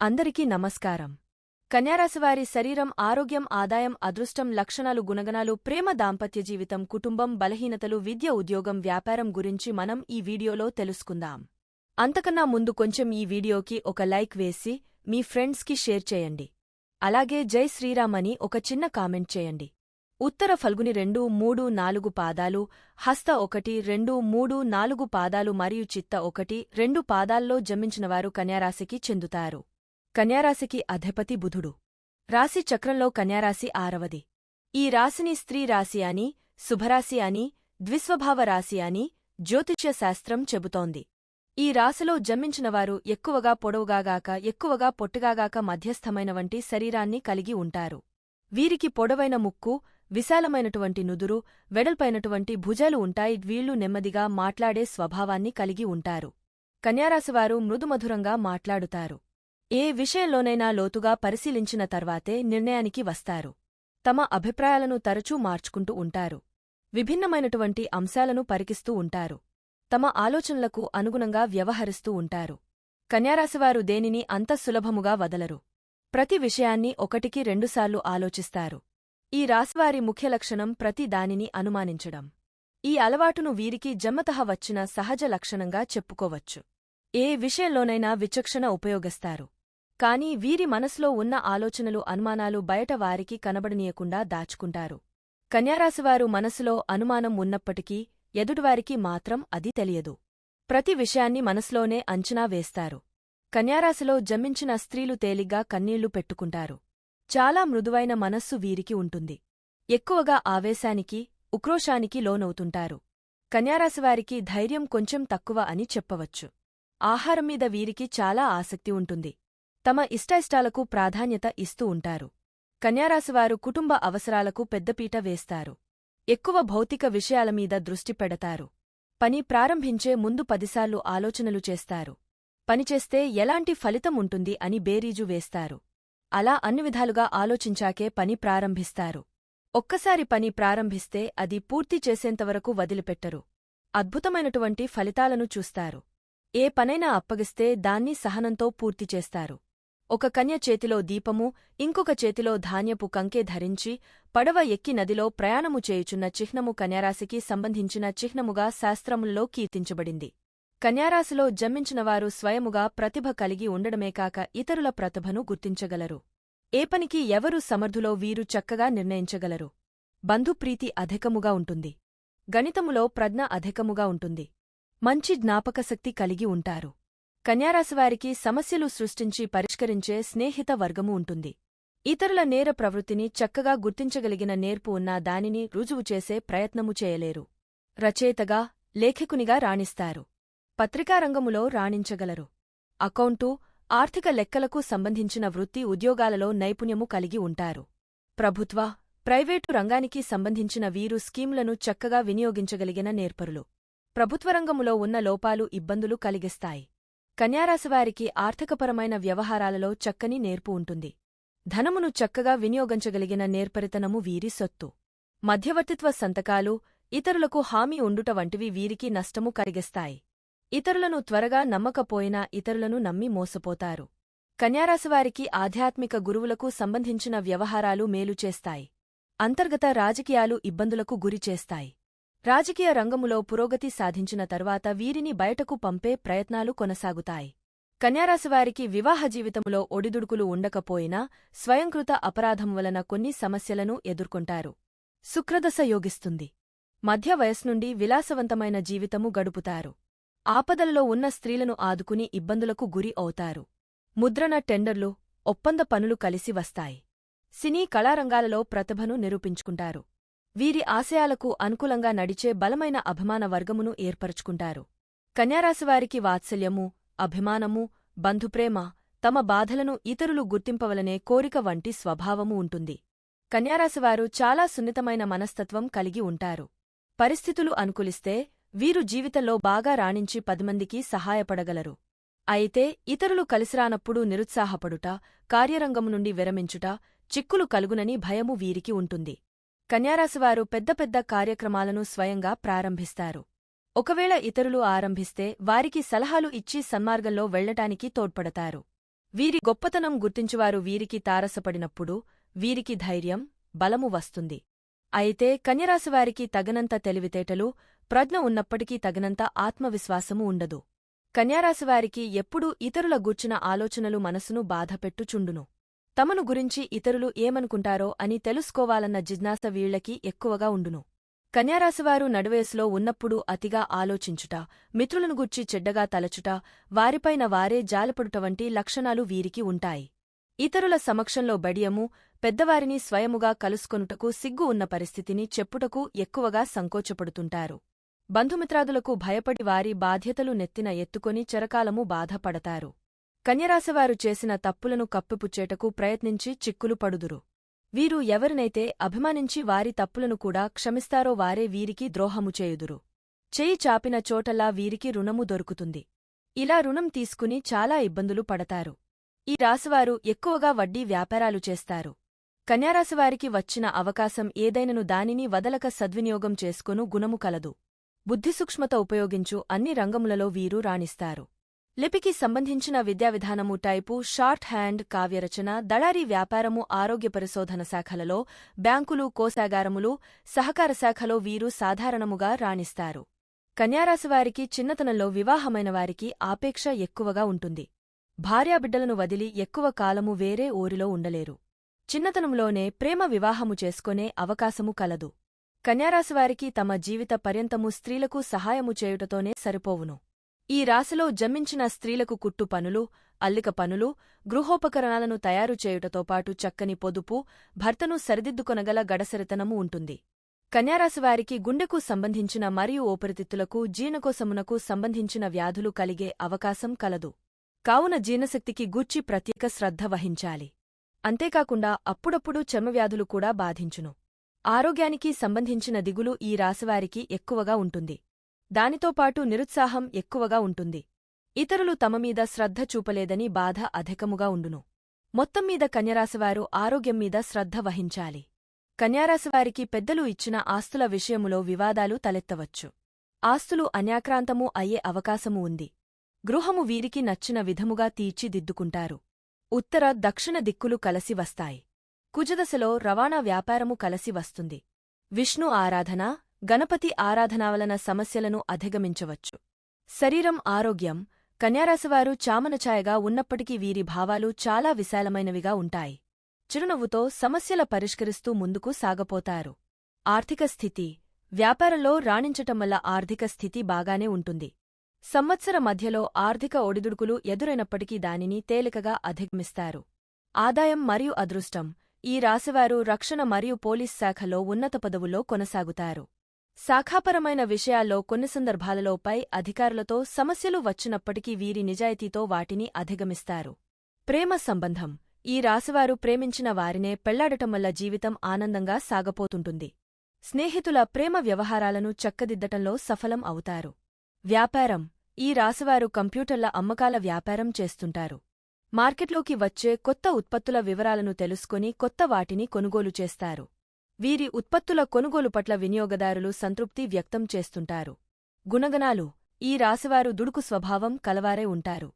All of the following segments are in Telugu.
అందరికీ నమస్కారం. కన్యారాశివారి శరీరం ఆరోగ్యం ఆదాయం అదృష్టం లక్షణాలు గుణగణాలు ప్రేమ దాంపత్య జీవితం కుటుంబం బలహీనతలు విద్య ఉద్యోగం వ్యాపారం గురించి మనం ఈ వీడియోలో తెలుసుకుందాం. అంతకన్నా ముందు కొంచెం ఈ వీడియోకి ఒక లైక్ వేసి మీ ఫ్రెండ్స్కి షేర్ చేయండి. అలాగే జై శ్రీరామ్ అని ఒక చిన్న కామెంట్ చేయండి. ఉత్తర ఫల్గుని రెండు మూడు నాలుగు పాదాలు హస్త ఒకటి రెండు మూడు నాలుగు పాదాలు మరియు చిత్త ఒకటి రెండు పాదాల్లో జమించినవారు కన్యారాశికి చెందుతారు. కన్యారాశికి అధిపతి బుధుడు. రాశి చక్రంలో కన్యారాశి ఆరవది. ఈ రాశిని స్త్రీ రాశి అని శుభరాశి అని ద్విస్వభావ రాశి అని జ్యోతిష్య శాస్త్రం చెబుతోంది. ఈ రాశిలో జన్మించినవారు ఎక్కువగా పొడవుగాగాక ఎక్కువగా పొట్టుగాగాక మధ్యస్థమైన వంటి శరీరాన్ని కలిగి ఉంటారు. వీరికి పొడవైన ముక్కు విశాలమైనటువంటి నుదురు వెడల్పైనటువంటి భుజాలు ఉంటాయి. వీళ్ళు నెమ్మదిగా మాట్లాడే స్వభావాన్ని కలిగి ఉంటారు. కన్యారాశివారు మృదుమధురంగా మాట్లాడుతారు. ఏ విషయంలోనైనా లోతుగా పరిశీలించిన తర్వాతే నిర్ణయానికి వస్తారు. తమ అభిప్రాయాలను తరచూ మార్చుకుంటూ ఉంటారు. విభిన్నమైనటువంటి అంశాలను పరికిస్తూ ఉంటారు. తమ ఆలోచనలకు అనుగుణంగా వ్యవహరిస్తూ ఉంటారు. కన్యారాశివారు దేనిని అంత సులభముగా వదలరు. ప్రతి విషయాన్ని ఒకటికి రెండుసార్లు ఆలోచిస్తారు. ఈ రాశివారి ముఖ్య లక్షణం ప్రతి దానిని అనుమానించడం. ఈ అలవాటును వీరికి జమ్మతహ వచ్చిన సహజ లక్షణంగా చెప్పుకోవచ్చు. ఏ విషయంలోనైనా విచక్షణ ఉపయోగిస్తారు. కాని వీరి మనసులో ఉన్న ఆలోచనలు అనుమానాలు బయట వారికి కనబడనీయకుండా దాచుకుంటారు. కన్యారాశివారు మనసులో అనుమానం ఉన్నప్పటికీ ఎదుటివారికి మాత్రం అది తెలియదు. ప్రతి విషయాన్ని మనసులోనే అంచనా వేస్తారు. కన్యారాశిలో జన్మించిన స్త్రీలు తేలిగ్గా కన్నీళ్ళు పెట్టుకుంటారు. చాలా మృదువైన మనస్సు వీరికి ఉంటుంది. ఎక్కువగా ఆవేశానికి ఉక్రోషానికి లోనవుతుంటారు. కన్యారాశివారికి ధైర్యం కొంచెం తక్కువ అని చెప్పవచ్చు. ఆహారం మీద వీరికి చాలా ఆసక్తి ఉంటుంది. తమ ఇష్టాయిష్టాలకు ప్రాధాన్యత ఇస్తూ ఉంటారు. కన్యారాశివారు కుటుంబ అవసరాలకు పెద్దపీట వేస్తారు. ఎక్కువ భౌతిక విషయాల మీద దృష్టి పెడతారు. పని ప్రారంభించే ముందు పదిసార్లు ఆలోచనలు చేస్తారు. పనిచేస్తే ఎలాంటి ఫలితం ఉంటుంది అని బేరీజు వేస్తారు. అలా అన్ని విధాలుగా ఆలోచించాకే పని ప్రారంభిస్తారు. ఒక్కసారి పని ప్రారంభిస్తే అది పూర్తి చేసేంతవరకు వదిలిపెట్టరు. అద్భుతమైనటువంటి ఫలితాలను చూస్తారు. ఏ పనైనా అప్పగిస్తే దాన్ని సహనంతో పూర్తి చేస్తారు. ఒక కన్య చేతిలో దీపము ఇంకొక చేతిలో ధాన్యపు కంకే ధరించి పడవ ఎక్కి నదిలో ప్రయాణము చేయుచున్న చిహ్నము కన్యారాశికి సంబంధించిన చిహ్నముగా శాస్త్రముల్లో కీర్తించబడింది. కన్యారాశిలో జన్మించినవారు స్వయముగా ప్రతిభ కలిగి ఉండడమే కాక ఇతరుల ప్రతిభను గుర్తించగలరు. ఏ పనికి ఎవరు సమర్థులో వీరు చక్కగా నిర్ణయించగలరు. బంధుప్రీతి అధికముగా ఉంటుంది. గణితములో ప్రజ్ఞ అధికముగా ఉంటుంది. మంచి జ్ఞాపకశక్తి కలిగి ఉంటారు. కన్యారాశివారికి సమస్యలు సృష్టించి పరిష్కరించే స్నేహిత వర్గము ఉంటుంది. ఇతరుల నేర ప్రవృత్తిని చక్కగా గుర్తించగలిగిన నేర్పు ఉన్న దానిని రుజువు చేసే ప్రయత్నము చేయలేరు. రచయితగా లేఖకునిగా రాణిస్తారు. పత్రికారంగములో రాణించగలరు. అకౌంటు ఆర్థిక లెక్కలకు సంబంధించిన వృత్తి ఉద్యోగాలలో నైపుణ్యము కలిగి ఉంటారు. ప్రభుత్వ ప్రైవేటు రంగానికి సంబంధించిన వీరు స్కీంలను చక్కగా వినియోగించగలిగిన నేర్పరులు. ప్రభుత్వరంగములో ఉన్న లోపాలు ఇబ్బందులు కలిగిస్తాయి. కన్యారాశివారికి ఆర్థికపరమైన వ్యవహారాలలో చక్కని నేర్పు ఉంటుంది. ధనమును చక్కగా వినియోగించగలిగిన నేర్పరితనము వీరి సొత్తు. మధ్యవర్తిత్వ సంతకాలు ఇతరులకు హామీ ఉండుట వంటివి వీరికి నష్టము కలిగిస్తాయి. ఇతరులను త్వరగా నమ్మకపోయినా ఇతరులను నమ్మి మోసపోతారు. కన్యారాశివారికి ఆధ్యాత్మిక గురువులకు సంబంధించిన వ్యవహారాలు మేలు చేస్తాయి. అంతర్గత రాజకీయాలు ఇబ్బందులకు గురిచేస్తాయి రాజకీయ రంగములో పురోగతి సాధించిన తర్వాత వీరిని బయటకు పంపే ప్రయత్నాలు కొనసాగుతాయి. కన్యారాశివారికి వివాహ జీవితములో ఒడిదుడుకులు ఉండకపోయినా స్వయంకృత అపరాధం వలన కొన్ని సమస్యలను ఎదుర్కొంటారు. శుక్రదశ యోగిస్తుంది. మధ్య వయస్నుండి విలాసవంతమైన జీవితము గడుపుతారు. ఆపదలలో ఉన్న స్త్రీలను ఆదుకుని ఇబ్బందులకు గురి అవుతారు. ముద్రణ టెండర్లు ఒప్పంద పనులు కలిసి వస్తాయి. సినీ కళారంగాలలో ప్రతిభను నిరూపించుకుంటారు. వీరి ఆశయాలకు అనుకూలంగా నడిచే బలమైన అభిమాన వర్గమును ఏర్పరుచుకుంటారు. కన్యారాశివారికి వాత్సల్యము అభిమానము బంధుప్రేమ తమ బాధలను ఇతరులు గుర్తింపవలనే కోరిక వంటి స్వభావము ఉంటుంది. కన్యారాశివారు చాలా సున్నితమైన మనస్తత్వం కలిగి ఉంటారు. పరిస్థితులు అనుకూలిస్తే వీరు జీవితంలో బాగా రాణించి పదిమందికి సహాయపడగలరు. అయితే ఇతరులు కలిసిరానప్పుడు నిరుత్సాహపడుట కార్యరంగము నుండి విరమించుట చిక్కులు కలుగునని భయము వీరికి ఉంటుంది. కన్యారాశివారు పెద్ద పెద్ద కార్యక్రమాలను స్వయంగా ప్రారంభిస్తారు. ఒకవేళ ఇతరులు ఆరంభిస్తే వారికి సలహాలు ఇచ్చి సన్మార్గంలో వెళ్ళటానికి తోడ్పడతారు. వీరి గొప్పతనం గుర్తించువారు వీరికి తారసపడినప్పుడు వీరికి ధైర్యం బలము వస్తుంది. అయితే కన్యరాశివారికి తగనంత తెలివితేటలు ప్రజ్ఞ ఉన్నప్పటికీ తగినంత ఆత్మవిశ్వాసము ఉండదు. కన్యారాశివారికి ఎప్పుడూ ఇతరుల గూర్చిన ఆలోచనలు మనసును బాధపెట్టుచుండును. తమను గురించి ఇతరులు ఏమనుకుంటారో అని తెలుసుకోవాలన్న జిజ్ఞాస వీళ్ళకి ఎక్కువగా ఉండును. కన్యారాశివారు నడువేసులో ఉన్నప్పుడు అతిగా ఆలోచించుట మిత్రులను గుర్చి చెడ్డగా తలచుట వారిపైన వారే జాలపడుట వంటి లక్షణాలు వీరికి ఉంటాయి. ఇతరుల సమక్షంలో బడియము పెద్దవారిని స్వయముగా కలుసుకొనుటకు సిగ్గు ఉన్న పరిస్థితిని చెప్పుటకు ఎక్కువగా సంకోచపడుతుంటారు. బంధుమిత్రాదులకు భయపడి వారి బాధ్యతలు నెత్తిన ఎత్తుకొని చెరకాలము బాధపడతారు. కన్యరాశివారు చేసిన తప్పులను కప్పిపుచ్చేటకు ప్రయత్నించి చిక్కులు పడుదురు. వీరు ఎవరినైతే అభిమానించి వారి తప్పులను కూడా క్షమిస్తారో వారే వీరికి ద్రోహము చేయుదురు. చేయి చాపిన చోటలా వీరికి రుణము దొరుకుతుంది. ఇలా రుణం తీసుకుని చాలా ఇబ్బందులు పడతారు. ఈ రాశివారు ఎక్కువగా వడ్డీ వ్యాపారాలు చేస్తారు. కన్యారాశివారికి వచ్చిన అవకాశం ఏదైనను దానిని వదలక సద్వినియోగం చేసుకును గుణము కలదు. బుద్ధిసూక్ష్మత ఉపయోగించు అన్ని రంగములలో వీరు రాణిస్తారు. లిపికి సంబంధించిన విద్యావిధానము టైపు షార్ట్ హ్యాండ్ కావ్యరచన దళారీ వ్యాపారము ఆరోగ్య పరిశోధన శాఖలలో బ్యాంకులు కోశాగారములు సహకార శాఖలో వీరు సాధారణముగా రాణిస్తారు. కన్యారాశివారికి చిన్నతనంలో వివాహమైన వారికి ఆపేక్ష ఎక్కువగా ఉంటుంది. భార్యాబిడ్డలను వదిలి ఎక్కువ కాలము వేరే ఊరిలో ఉండలేరు. చిన్నతనంలోనే ప్రేమ వివాహము చేసుకొనే అవకాశము కలదు. కన్యారాశివారికి తమ జీవిత పర్యంతము స్త్రీలకు సహాయము చేయుటతోనే సరిపోవును. ఈ రాశిలో జమించిన స్త్రీలకు కుట్టు పనులు అల్లిక పనులు గృహోపకరణాలను తయారు చేయుటతో పాటు చక్కని పొదుపు భర్తను సరిదిద్దుకొనగల గడసరితనము ఉంటుంది. కన్యారాశివారికి గుండెకు సంబంధించిన మరియు ఓపరితిత్తులకు జీర్ణకోశమునకు సంబంధించిన వ్యాధులు కలిగే అవకాశం కలదు. కావున జీర్ణశక్తికి గూర్చి ప్రత్యేక శ్రద్ధ వహించాలి. అంతేకాకుండా అప్పుడప్పుడు చర్మవ్యాధులు కూడా బాధించును. ఆరోగ్యానికి సంబంధించిన దిగులు ఈ రాశివారికి ఎక్కువగా ఉంటుంది. దానితోపాటు నిరుత్సాహం ఎక్కువగా ఉంటుంది. ఇతరులు తమమీద శ్రద్ధ చూపలేదని బాధ అధికముగా ఉండును. మొత్తంమీద కన్యరాశివారు ఆరోగ్యం మీద శ్రద్ధ వహించాలి. కన్యారాశివారికి పెద్దలు ఇచ్చిన ఆస్తుల విషయములో వివాదాలు తలెత్తవచ్చు. ఆస్తులు అన్యాక్రాంతము అయ్యే అవకాశము ఉంది. గృహము వీరికి నచ్చిన విధముగా తీర్చిదిద్దుకుంటారు. ఉత్తర దక్షిణ దిక్కులు కలసి వస్తాయి. కుజదశలో రవాణా వ్యాపారము కలసి వస్తుంది. విష్ణు ఆరాధన గణపతి ఆరాధనావలన సమస్యలను అధిగమించవచ్చు. శరీరం ఆరోగ్యం కన్యారాశివారు చామనఛాయగా ఉన్నప్పటికీ వీరి భావాలు చాలా విశాలమైనవిగా ఉంటాయి. చిరునవ్వుతో సమస్యల పరిష్కరిస్తూ ముందుకు సాగపోతారు. ఆర్థిక స్థితి వ్యాపారంలో రాణించటం వల్ల ఆర్థిక స్థితి బాగానే ఉంటుంది. సంవత్సర మధ్యలో ఆర్థిక ఒడిదుడుకులు ఎదురైనప్పటికీ దానిని తేలికగా అధిగమిస్తారు. ఆదాయం మరియు అదృష్టం ఈ రాశివారు రక్షణ మరియు పోలీస్ శాఖలో ఉన్నత పదవుల్లో కొనసాగుతారు. శాఖాపరమైన విషయాల్లో కొన్ని సందర్భాలలో పై అధికారులతో సమస్యలు వచ్చినప్పటికీ వీరి నిజాయితీతో వాటిని అధిగమిస్తారు. ప్రేమ సంబంధం. ఈ రాశివారు ప్రేమించిన వారినే పెళ్ళాడటం వల్ల జీవితం ఆనందంగా సాగపోతుంటుంది. స్నేహితుల ప్రేమ వ్యవహారాలను చక్కదిద్దటంలో సఫలం అవుతారు. వ్యాపారం. ఈ రాశివారు కంప్యూటర్ల అమ్మకాల వ్యాపారం చేస్తుంటారు. మార్కెట్లోకి వచ్చే కొత్త ఉత్పత్తుల వివరాలను తెలుసుకుని కొత్త వాటిని కొనుగోలు చేస్తారు. వీరి ఉత్పత్తుల కొనుగోలు పట్ల వినియోగదారులు సంతృప్తి వ్యక్తం చేస్తుంటారు. గుణగణాలు ఈ రాశివారు దుడుకు స్వభావం కలవారే ఉంటారు.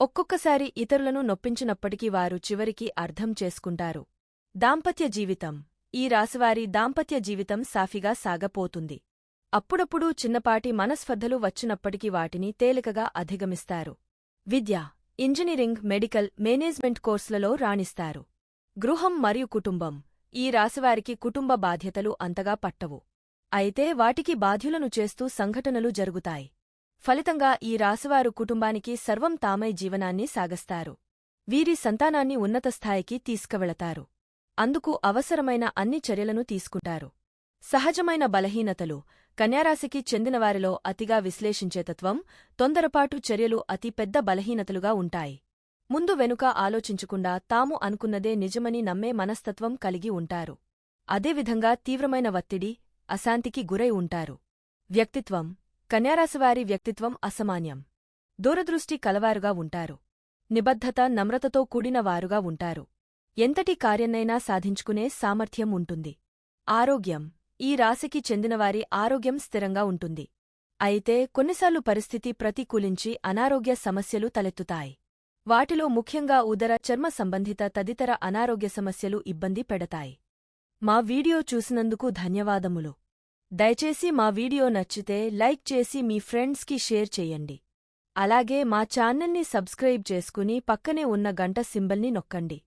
ఒక్కొక్కసారి ఇతరులను నొప్పించినప్పటికీ వారు చివరికి అర్థం చేసుకుంటారు. దాంపత్య జీవితం ఈ రాశివారి దాంపత్య జీవితం సాఫీగా సాగపోతుంది. అప్పుడప్పుడు చిన్నపాటి మనస్పర్ధలు వచ్చినప్పటికీ వాటిని తేలికగా అధిగమిస్తారు. విద్య ఇంజనీరింగ్ మెడికల్ మేనేజ్మెంట్ కోర్సులలో రాణిస్తారు. గృహం మరియు కుటుంబం ఈ రాశివారికి కుటుంబ బాధ్యతలు అంతగా పట్టవు. అయితే వాటికి బాధ్యులను చేస్తూ సంఘటనలు జరుగుతాయి. ఫలితంగా ఈ రాశివారు కుటుంబానికి సర్వం తామై జీవనాన్ని సాగస్తారు. వీరి సంతానాన్ని ఉన్నత స్థాయికి తీసుకువెళతారు. అందుకు అవసరమైన అన్ని చర్యలను తీసుకుంటారు. సహజమైన బలహీనతలు కన్యారాశికి చెందినవారిలో అతిగా విశ్లేషించేతత్వం తొందరపాటు చర్యలు అతి పెద్ద బలహీనతలుగా ఉంటాయి. ముందు వెనుక ఆలోచించకుండా తాము అనుకున్నదే నిజమని నమ్మే మనస్తత్వం కలిగి ఉంటారు. అదేవిధంగా తీవ్రమైన వత్తిడి అశాంతికి గురై ఉంటారు. వ్యక్తిత్వం కన్యారాశివారి వ్యక్తిత్వం అసమాన్యం. దూరదృష్టి కలవారుగా ఉంటారు. నిబద్ధత నమ్రతతో కూడిన వారుగా ఉంటారు. ఎంతటి కార్యన్నైనా సాధించుకునే సామర్థ్యం ఉంటుంది. ఆరోగ్యం ఈ రాశికి చెందినవారి ఆరోగ్యం స్థిరంగా ఉంటుంది. అయితే కొన్నిసార్లు పరిస్థితి ప్రతికూలించి అనారోగ్య సమస్యలు తలెత్తుతాయి. వాటిలో ముఖ్యంగా ఉదర చర్మ సంబంధిత తదితర అనారోగ్య సమస్యలు ఇబ్బంది పెడతాయి. మా వీడియో చూసినందుకు ధన్యవాదములు. దయచేసి మా వీడియో నచ్చితే లైక్ చేసి మీ ఫ్రెండ్స్కి షేర్ చేయండి. అలాగే మా ఛానల్ని సబ్స్క్రైబ్ చేసుకుని పక్కనే ఉన్న గంట సింబల్ని నొక్కండి.